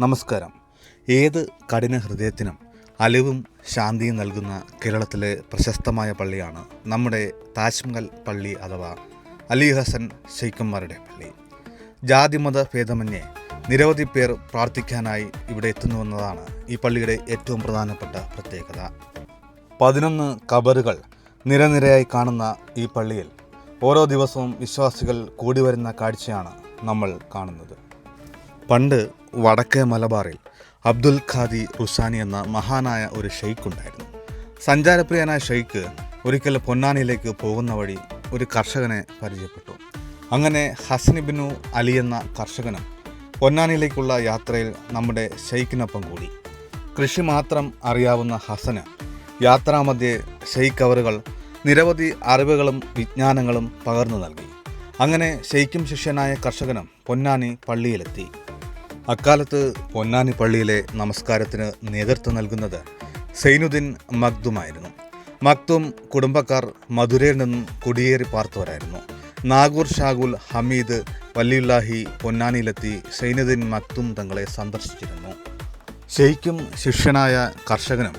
നമസ്കാരം. ഏത് കഠിന ഹൃദയത്തിനും അലിവും ശാന്തിയും നൽകുന്ന കേരളത്തിലെ പ്രശസ്തമായ പള്ളിയാണ് നമ്മുടെ താജ്മഹൽ പള്ളി അഥവാ അലി ഹസൻ ഷെയ്ഖന്മാരുടെ പള്ളി. ജാതിമത ഭേദമന്യേ നിരവധി പേർ പ്രാർത്ഥിക്കാനായി ഇവിടെ എത്തുന്നുവെന്നതാണ് ഈ പള്ളിയുടെ ഏറ്റവും പ്രധാനപ്പെട്ട പ്രത്യേകത. പതിനൊന്ന് കബറുകൾ നിരനിരയായി കാണുന്ന ഈ പള്ളിയിൽ ഓരോ ദിവസവും വിശ്വാസികൾ കൂടി വരുന്ന കാഴ്ചയാണ് നമ്മൾ കാണുന്നത്. പണ്ട് വടക്കേ മലബാറിൽ അബ്ദുൽ ഖാദി റുസാനി എന്ന മഹാനായ ഒരു ഷെയ്ഖ് ഉണ്ടായിരുന്നു സഞ്ചാരപ്രിയനായ ഷെയ്ഖ് ഒരിക്കൽ പൊന്നാനിയിലേക്ക് പോകുന്ന വഴി ഒരു കർഷകനെ പരിചയപ്പെട്ടു. അങ്ങനെ ഹസ്നിബിനു അലി എന്ന കർഷകനും പൊന്നാനിയിലേക്കുള്ള യാത്രയിൽ നമ്മുടെ ഷെയ്ഖിനൊപ്പം കൂടി. കൃഷി മാത്രം അറിയാവുന്ന ഹസന് യാത്രാമധ്യേ ഷെയ്ഖ് അവറുകൾ നിരവധി അറിവുകളും വിജ്ഞാനങ്ങളും പകർന്നു നൽകി. അങ്ങനെ ഷെയ്ഖും ശിഷ്യനായ കർഷകനും പൊന്നാനി പള്ളിയിലെത്തി. അക്കാലത്ത് പൊന്നാനി പള്ളിയിലെ നമസ്കാരത്തിന് നേതൃത്വം നൽകുന്നത് സൈനുദ്ദീൻ മക്തുമായിരുന്നു മക്തും കുടുംബക്കാർ മധുരയിൽ നിന്നും കുടിയേറി പാർത്തവരായിരുന്നു. നാഗൂർ ഷാഗുൽ ഹമീദ് വല്ലിയുല്ലാഹി പൊന്നാനിയിലെത്തി സൈനുദ്ദീൻ മക്തും തങ്ങളെ സന്ദർശിച്ചിരുന്നു. ഷെയ്ഖും ശിഷ്യനായ കർഷകനും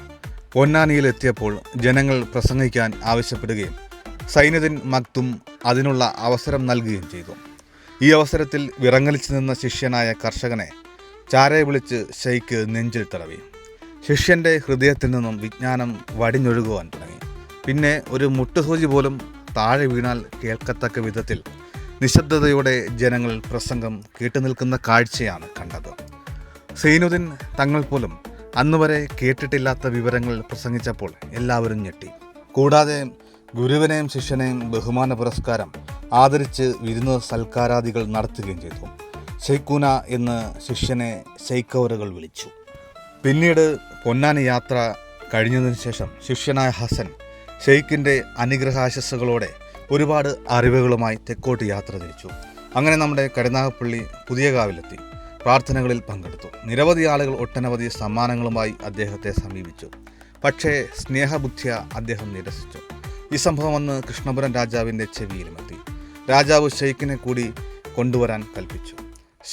പൊന്നാനിയിലെത്തിയപ്പോൾ ജനങ്ങൾ പ്രസംഗിക്കാൻ ആവശ്യപ്പെടുകയും സൈനുദ്ദീൻ മക്തും അതിനുള്ള അവസരം നൽകുകയും ചെയ്തു. ഈ അവസരത്തിൽ വിറങ്ങലിച്ചു നിന്ന ശിഷ്യനായ കർഷകനെ ചാരെ വിളിച്ച് ഷെയ്ഖ് നെഞ്ചിൽ തടവി. ശിഷ്യന്റെ ഹൃദയത്തിൽ നിന്നും വിജ്ഞാനം വടിഞ്ഞൊഴുകുവാൻ തുടങ്ങി. പിന്നെ ഒരു മുട്ടുസൂചി പോലും താഴെ വീണാൽ കേൾക്കത്തക്ക വിധത്തിൽ നിശബ്ദതയോടെ ജനങ്ങൾ പ്രസംഗം കേട്ടുനിൽക്കുന്ന കാഴ്ചയാണ് കണ്ടത്. സൈനുദ്ദീൻ തങ്ങൾ പോലും അന്നുവരെ കേട്ടിട്ടില്ലാത്ത വിവരങ്ങൾ പ്രസംഗിച്ചപ്പോൾ എല്ലാവരും ഞെട്ടി. കൂടാതെ ഗുരുവിനെയും ശിഷ്യനെയും ബഹുമാന പുരസ്കാരം ആദരിച്ച് വിരുന്ന് സൽക്കാരാദികൾ നടത്തുകയും ചെയ്തു. ശൈക്കൂന എന്ന് ശിഷ്യനെ ഷെയ്ക്കവറുകൾ വിളിച്ചു. പിന്നീട് പൊന്നാനി യാത്ര കഴിഞ്ഞതിന് ശേഷം ശിഷ്യനായ ഹസൻ ഷെയ്ഖിന്റെ അനുഗ്രഹാശസ്സുകളോടെ ഒരുപാട് അറിവുകളുമായി തെക്കോട്ട് യാത്ര തിരിച്ചു. അങ്ങനെ നമ്മുടെ കരുനാഗപ്പള്ളി പുതിയ കാവിലെത്തി. പ്രാർത്ഥനകളിൽ പങ്കെടുത്തു. നിരവധി ആളുകൾ ഒട്ടനവധി സമ്മാനങ്ങളുമായി അദ്ദേഹത്തെ സമീപിച്ചു. പക്ഷേ സ്നേഹബുദ്ധിയ അദ്ദേഹം നിരസിച്ചു. ഈ സംഭവം അന്ന് കൃഷ്ണപുരം രാജാവിന്റെ ചെവിയിലുമെത്തി. രാജാവ് ഷെയ്ഖിനെ കൂടി കൊണ്ടുവരാൻ കൽപ്പിച്ചു.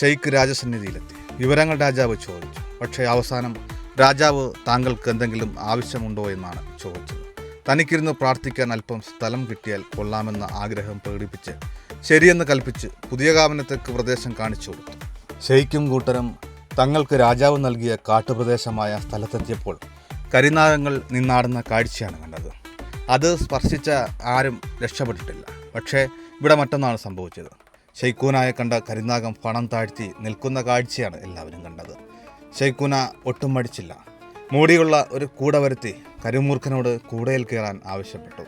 ഷെയ്ഖ് രാജസന്നിധിയിലെത്തി. വിവരങ്ങൾ രാജാവ് ചോദിച്ചു. പക്ഷേ അവസാനം രാജാവ് താങ്കൾക്ക് എന്തെങ്കിലും ആവശ്യമുണ്ടോ എന്നാണ് ചോദിച്ചത്. തനിക്കിരുന്ന് പ്രാർത്ഥിക്കാൻ അല്പം സ്ഥലം കിട്ടിയാൽ കൊള്ളാമെന്ന ആഗ്രഹം പ്രകടിപ്പിച്ച് ശരിയെന്ന് കൽപ്പിച്ച് പുതിയ കാവനത്തേക്ക് പ്രദേശം കാണിച്ചു കൊടുത്തു. ഷെയ്ഖും കൂട്ടരും തങ്ങൾക്ക് രാജാവ് നൽകിയ കാട്ടുപ്രദേശമായ സ്ഥലത്തെത്തിയപ്പോൾ കരിനാഗങ്ങൾ നിന്നാടുന്ന കാഴ്ചയാണ് കണ്ടത്. അത് സ്പർശിച്ച ആരും രക്ഷപ്പെട്ടിട്ടില്ല. പക്ഷേ ഇവിടെ മറ്റൊന്നാണ് സംഭവിച്ചത്. ഷെയ്ഖൂനായെ കണ്ട കരിനാഗം പണം താഴ്ത്തി നിൽക്കുന്ന കാഴ്ചയാണ് എല്ലാവരും കണ്ടത്. ഷെയ്ഖൂന ഒട്ടും മടിച്ചില്ല. മൂടിയുള്ള ഒരു കൂട വരുത്തി കരുമൂർഖനോട് കൂടയിൽ കയറാൻ ആവശ്യപ്പെട്ടു.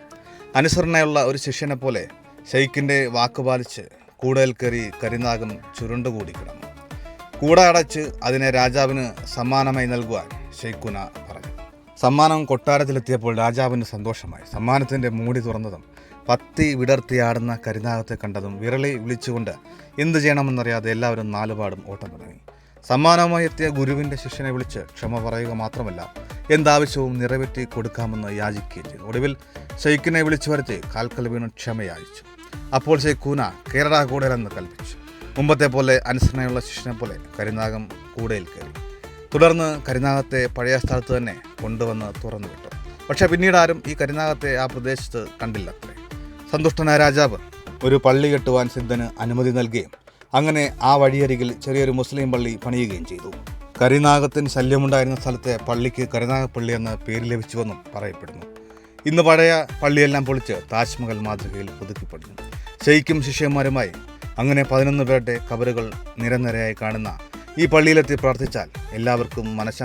അനുസരണയുള്ള ഒരു ശിഷ്യനെ പോലെ ഷെയ്ഖിന്റെ വാക്കുപാലിച്ച് കൂടയിൽ കയറി കരിനാഗം ചുരുണ്ടുകൂടി കിടന്നു. കൂട അടച്ച് അതിനെ രാജാവിന് സമ്മാനമായി നൽകുവാൻ ഷെയ്ഖുന പറഞ്ഞു. സമ്മാനം കൊട്ടാരത്തിലെത്തിയപ്പോൾ രാജാവിന് സന്തോഷമായി. സമ്മാനത്തിന്റെ മൂടി തുറന്നതും പത്തി വിടർത്തിയാടുന്ന കരിനാഗത്തെ കണ്ടതും വിരളി വിളിച്ചുകൊണ്ട് എന്ത് ചെയ്യണമെന്നറിയാതെ എല്ലാവരും നാലുപാടും ഓട്ടം തുടങ്ങി. സമ്മാനമായി എത്തിയ ഗുരുവിന്റെ ശിഷ്യനെ വിളിച്ച് ക്ഷമ പറയുക മാത്രമല്ല എന്താവശ്യവും നിറവേറ്റി കൊടുക്കാമെന്ന് യാചിക്കുകയും ചെയ്തു. ഒടുവിൽ ഷെയ്ഖിനെ വിളിച്ചു വരുത്തി കാൽക്കൽ വീണു ക്ഷമയാചിച്ചു അപ്പോൾ ഷെയ്ഖൂന കേരള കൂടലെന്ന് കൽപ്പിച്ചു. മുമ്പത്തെ പോലെ അനുസരണയുള്ള ശിഷ്യനെ പോലെ കരിനാഗം കൂടയിൽ കയറി. തുടർന്ന് കരിനാഗത്തെ പഴയ സ്ഥലത്ത് തന്നെ കൊണ്ടുവന്ന് തുറന്നു വിട്ടു. പക്ഷേ പിന്നീട് ആരും ഈ കരിനാഗത്തെ ആ പ്രദേശത്ത് കണ്ടില്ലത്രേ സന്തുഷ്ടനായ രാജാവ് ഒരു പള്ളി കെട്ടുവാൻ സിദ്ധന് അനുമതി നൽകുകയും അങ്ങനെ ആ വഴിയരികിൽ ചെറിയൊരു മുസ്ലിം പള്ളി പണിയുകയും ചെയ്തു. കരിനാഗത്തിന് ശല്യമുണ്ടായിരുന്ന സ്ഥലത്തെ പള്ളിക്ക് കരിനാഗപ്പള്ളി എന്ന പേര് ലഭിച്ചുവെന്നും പറയപ്പെടുന്നു. ഇന്ന് പഴയ പള്ളിയെല്ലാം പൊളിച്ച് താജ്മഹൽ മാതൃകയിൽ പുതുക്കിപ്പെടുന്നു ഷെയ്ഖും ശിഷ്യന്മാരുമായി അങ്ങനെ പതിനൊന്ന് പേരുടെ കബറുകൾ നിരനിരയായി കാണുന്ന ഈ പള്ളിയിലെത്തി പ്രാർത്ഥിച്ചാൽ എല്ലാവർക്കും മനഃശാന്തി